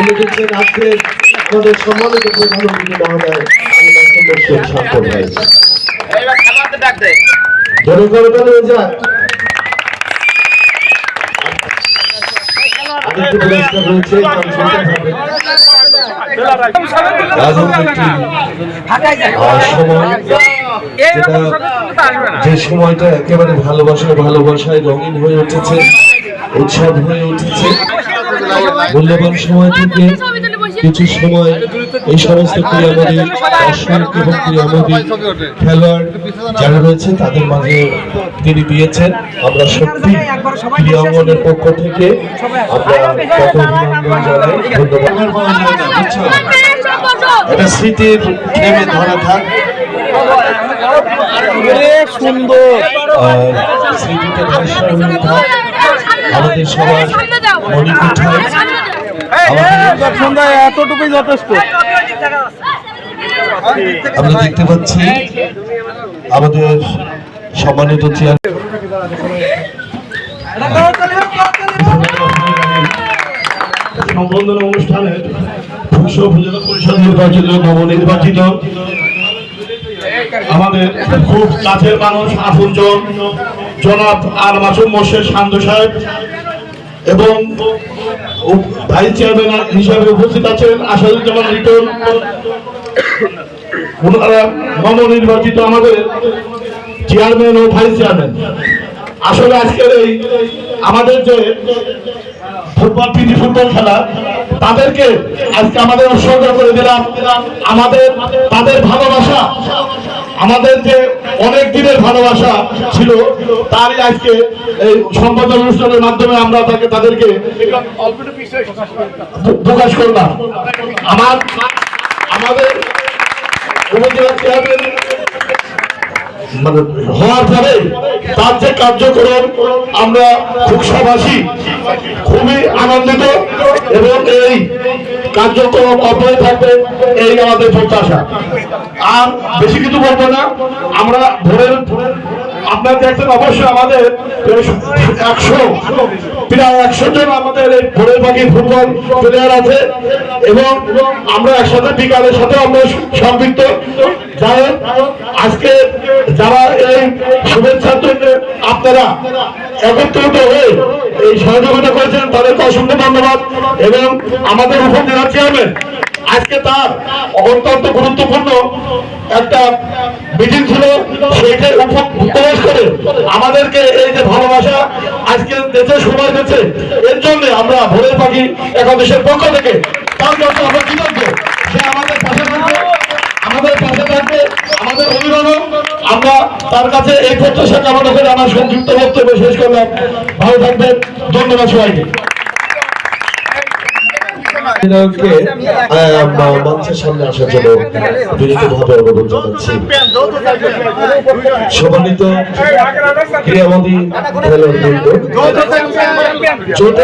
আজকে আমাদের সম্মানিত মহোদয় সাক্ষর ভাই ধরে করে যে। সময়টা একেবারে ভালোবাসায় ভালোবাসায় রঙিন হয়ে উঠেছে উৎসব হয়ে উঠেছে মূল্যবান সময় থেকে কিছু সময় এই সমস্ত ক্রীড়ামোদী দর্শক এবং ক্রীড়ামোদী খেলোয়াড় যারা রয়েছে তাদের মাঝে তিনি দিয়েছেন। আমরা সত্যি ক্রীড়া পক্ষ থেকে আমরা কত অভিনন্দন জানাই। ধন্যবাদ। এটা স্মৃতির ফ্রেমে ধরা থাক। সুন্দর। আর স্মৃতিতে ভাষার থাক। আমাদের সবার এতটুকুই যথেষ্ট। আমরা দেখতে পাচ্ছি আমাদের সম্মানিত চেয়ার উপজেলা পরিষদ নির্বাচিত নবনির্বাচিত আমাদের খুব কাছের মানুষ আপনজন জনাব আল মাসুম মোর্শেদ শান্ত সাহেব এবং ভাইস চেয়ারম্যান হিসাবে উপস্থিত আছেন আসাদুজ্জামান লিটন। ওনারা নবনির্বাচিত আমাদের চেয়ারম্যান ও ভাইস চেয়ারম্যান। আসলে আজকের এই আমাদের যে ফুটবল প্রীতি ফুটবল খেলা। তাদেরকে আজকে আমাদের উৎসর্গ করে দিলাম। আমাদের, তাদের ভালোবাসা, আমাদের যে অনেক দিনের ভালোবাসা ছিল, তারই আজকে এই সম্পাদন অনুষ্ঠানের মাধ্যমে আমরা তাকে, তাদেরকে প্রকাশ করলাম। আমার, আমাদের উপজেলা চেয়ারম্যান মানে হওয়ার পরে তার যে কার্যক্রম, আমরা খুকসাবাসী খুবই আনন্দিত এবং এই কার্যক্রম অব্যাহত থাকবে, এই আমাদের প্রত্যাশা। আর বেশি কিছু বলব না, আমরা ভোরের আপনারা দেখছেন অবশ্যই আমাদের একশো, প্রায় একশো জন আমাদের এই ভোরের পাখি ফুটবল প্লেয়ার আছে এবং আমরা একসাথে বিকালের সাথে আমরা সম্পৃক্ত। যাই আজকে যারা এই শুভেচ্ছা জন্য আপনারা একত্রিত হয়ে এই সহযোগিতা করেছেন, তাদেরকে অসংখ্য ধন্যবাদ এবং আমাদের উপজেলা চেয়ারম্যান। আজকে তার অত্যন্ত গুরুত্বপূর্ণ একটা মিটিং ছিল সেইটাই উপ- উপবাস করে আমাদেরকে এই যে ভালোবাসা আজকে দেশে সময় দিচ্ছে, এর জন্য আমরা ভোরের পাখি একাদশের পক্ষ থেকে তার জন্য আমরা কৃতজ্ঞ। সে আমাদের পাশে থাকবে, আমাদের পাশে থাকবে, আমাদের অভিভাবক আমরা তার কাছে এই প্রত্যাশা কামনা করে আমার সংযুক্ত বক্তব্য শেষ করলাম। ভালো থাকবেন, ধন্যবাদ সবাইকে। মঞ্চের সামনে আসার জন্য বিনীতভাবে অনুরোধ জানাচ্ছি। সম্মানিত ক্রীড়ামন্ত্রী খেলোয়াড় যৌথ